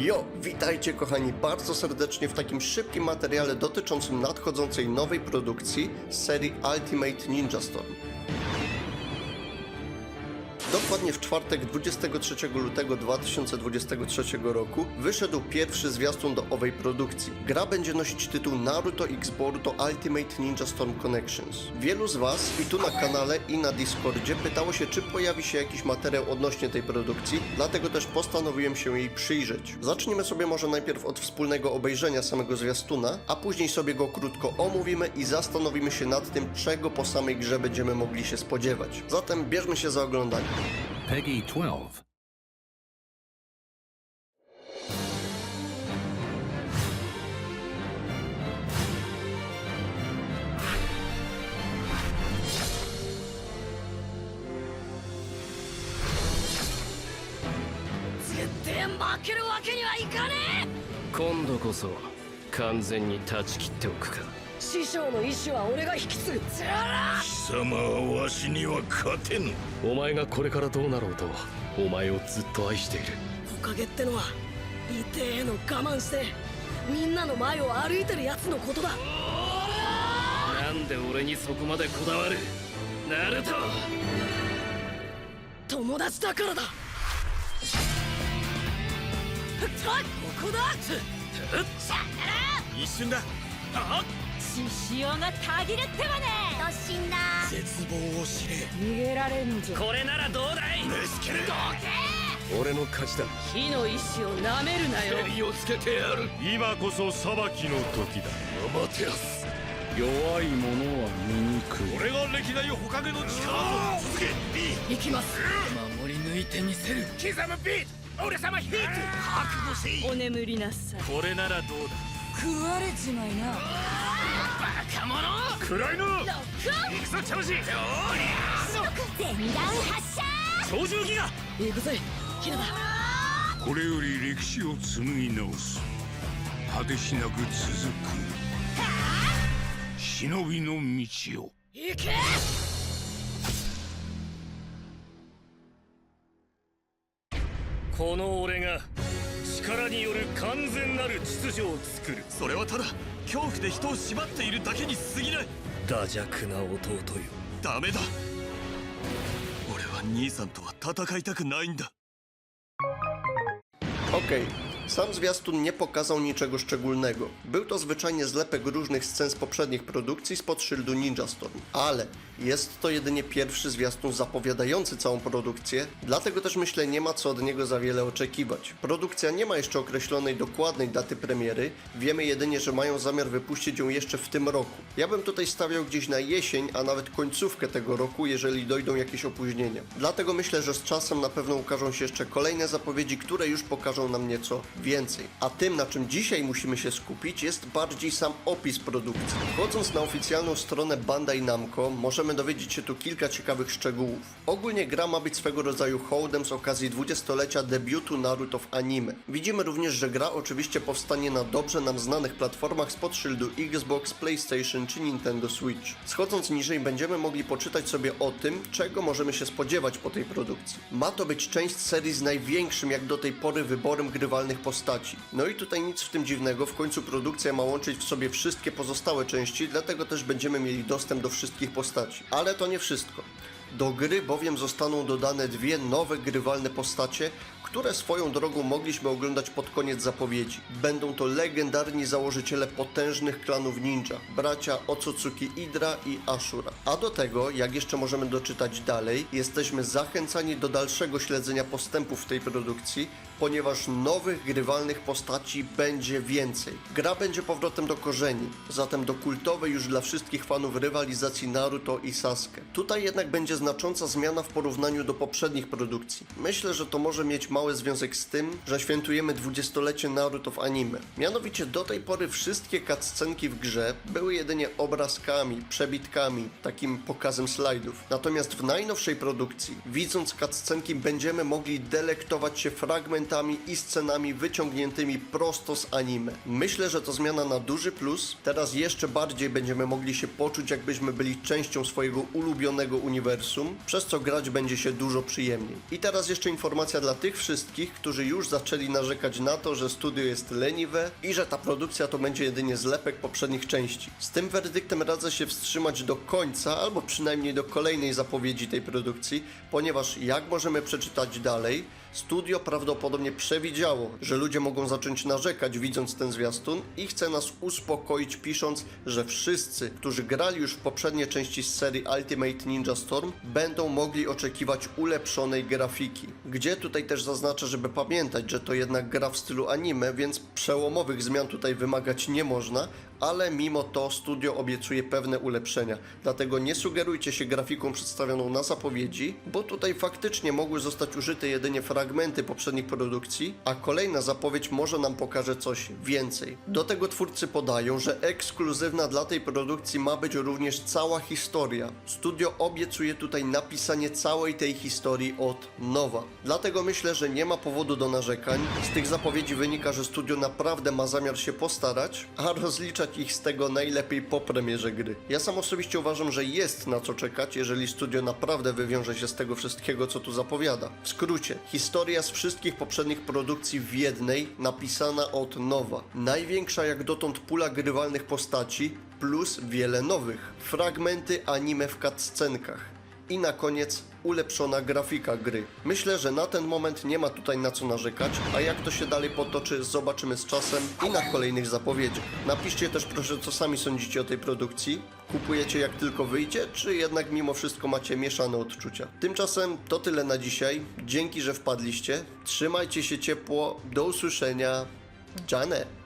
Jo, witajcie kochani bardzo serdecznie w takim szybkim materiale dotyczącym nadchodzącej nowej produkcji z serii Ultimate Ninja Storm. Dokładnie w czwartek 23 lutego 2023 roku wyszedł pierwszy zwiastun do owej produkcji. Gra będzie nosić tytuł Naruto X Boruto Ultimate Ninja Storm Connections. Wielu z Was i tu na kanale i na Discordzie pytało się, czy pojawi się jakiś materiał odnośnie tej produkcji, dlatego też postanowiłem się jej przyjrzeć. Zacznijmy sobie może najpierw od wspólnego obejrzenia samego zwiastuna, a później sobie go krótko omówimy i zastanowimy się nad tym, czego po samej grze będziemy mogli się spodziewać. Zatem bierzmy się za oglądanie. Peggy 12. 絶対負けるわけにはいかね今度こそ完全に断ち切っておくかえ師匠の意志は俺が引き継ぐ貴様はわしには勝てぬ。お前がこれからどうなろうとお前をずっと愛している。おかげってのは痛えの我慢してみんなの前を歩いてるやつのことだ。なんで俺にそこまでこだわる？ナルト！友達だからだ。ここだ！一瞬だあ獅子王がたぎるってわね。突進だ？絶望を知れ。逃げられんぞ。これならどうだい？飯切れ俺の勝ちだ。火の意志をなめるなよ。蹴りをつけてやる。今こそ裁きの時だ。アマテラス弱い者は醜い。俺が歴代ほかげの力を続け。B 行きます。守り抜いてみせる。刻む B 俺様ヒート覚悟せい。お眠りなさい。これならどうだ？食われちまいな暗いの行くぞ長司全弾発射。超重機が行くぜヒナだこれより歴史を紡ぎ直す果てしなく続く忍びの道を。行け。この俺が力による完全なる秩序を作る。それはただ恐怖で人を縛っているだけに過ぎない。惰弱な弟よ。ダメだ。俺は兄さんとは戦いたくないんだ。Okej, sam zwiastun nie pokazał niczego szczególnego. Był to zwyczajnie zlepek różnych scen z poprzednich produkcji spod szyldu Ninja Storm. Ale jest to jedynie pierwszy zwiastun zapowiadający całą produkcję, dlatego też myślę nie ma co od niego za wiele oczekiwać. Produkcja nie ma jeszcze określonej dokładnej daty premiery, wiemy jedynie, że mają zamiar wypuścić ją jeszcze w tym roku. Ja bym tutaj stawiał gdzieś na jesień, a nawet końcówkę tego roku, jeżeli dojdą jakieś opóźnienia. Dlatego myślę, że z czasem na pewno ukażą się jeszcze kolejne zapowiedzi, które już pokażą nam nieco więcej. A tym, na czym dzisiaj musimy się skupić, jest bardziej sam opis produkcji. Wchodząc na oficjalną stronę Bandai Namco, możemy dowiedzieć się tu kilka ciekawych szczegółów. Ogólnie gra ma być swego rodzaju hołdem z okazji 20-lecia debiutu Naruto w anime. Widzimy również, że gra oczywiście powstanie na dobrze nam znanych platformach spod szyldu Xbox, PlayStation czy Nintendo Switch. Schodząc niżej będziemy mogli poczytać sobie o tym, czego możemy się spodziewać po tej produkcji. Ma to być część serii z największym jak do tej pory wyborem grywalnych postaci. No i tutaj nic w tym dziwnego, w końcu produkcja ma łączyć w sobie wszystkie pozostałe części, dlatego też będziemy mieli dostęp do wszystkich postaci. Ale to nie wszystko. Do gry bowiem zostaną dodane dwie nowe grywalne postacie, które swoją drogą mogliśmy oglądać pod koniec zapowiedzi. Będą to legendarni założyciele potężnych klanów ninja, bracia Otsutsuki Idra i Ashura. A do tego, jak jeszcze możemy doczytać dalej, jesteśmy zachęcani do dalszego śledzenia postępów w tej produkcji, ponieważ nowych grywalnych postaci będzie więcej. Gra będzie powrotem do korzeni, zatem do kultowej już dla wszystkich fanów rywalizacji Naruto i Sasuke. Tutaj jednak będzie znacząca zmiana w porównaniu do poprzednich produkcji. Myślę, że to może mieć mały związek z tym, że świętujemy dwudziestolecie Naruto w anime. Mianowicie do tej pory wszystkie cutscenki w grze były jedynie obrazkami, przebitkami, takim pokazem slajdów. Natomiast w najnowszej produkcji, widząc cutscenki, będziemy mogli delektować się fragmentami i scenami wyciągniętymi prosto z anime. Myślę, że to zmiana na duży plus. Teraz jeszcze bardziej będziemy mogli się poczuć, jakbyśmy byli częścią swojego ulubionego uniwersum, przez co grać będzie się dużo przyjemniej. I teraz jeszcze informacja dla tych wszystkich, którzy już zaczęli narzekać na to, że studio jest leniwe i że ta produkcja to będzie jedynie zlepek poprzednich części. Z tym werdyktem radzę się wstrzymać do końca, albo przynajmniej do kolejnej zapowiedzi tej produkcji, ponieważ jak możemy przeczytać dalej, studio prawdopodobnie przewidziało, że ludzie mogą zacząć narzekać widząc ten zwiastun i chce nas uspokoić pisząc, że wszyscy, którzy grali już w poprzednie części z serii Ultimate Ninja Storm, będą mogli oczekiwać ulepszonej grafiki. Gdzie tutaj też zaznaczę, żeby pamiętać, że to jednak gra w stylu anime, więc przełomowych zmian tutaj wymagać nie można, ale mimo to studio obiecuje pewne ulepszenia. Dlatego nie sugerujcie się grafiką przedstawioną na zapowiedzi, bo tutaj faktycznie mogły zostać użyte jedynie fragmenty poprzednich produkcji, a kolejna zapowiedź może nam pokaże coś więcej. Do tego twórcy podają, że ekskluzywna dla tej produkcji ma być również cała historia. Studio obiecuje tutaj napisanie całej tej historii od nowa. Dlatego myślę, że nie ma powodu do narzekań. Z tych zapowiedzi wynika, że studio naprawdę ma zamiar się postarać, a rozliczać ich z tego najlepiej po premierze gry. Ja sam osobiście uważam, że jest na co czekać, jeżeli studio naprawdę wywiąże się z tego wszystkiego, co tu zapowiada. W skrócie, historia z wszystkich poprzednich produkcji w jednej, napisana od nowa. Największa jak dotąd pula grywalnych postaci, plus wiele nowych. Fragmenty anime w cutscenkach. I na koniec ulepszona grafika gry. Myślę, że na ten moment nie ma tutaj na co narzekać, a jak to się dalej potoczy, zobaczymy z czasem i na kolejnych zapowiedziach. Napiszcie też proszę, co sami sądzicie o tej produkcji. Kupujecie jak tylko wyjdzie, czy jednak mimo wszystko macie mieszane odczucia? Tymczasem to tyle na dzisiaj. Dzięki, że wpadliście. Trzymajcie się ciepło. Do usłyszenia. Janet.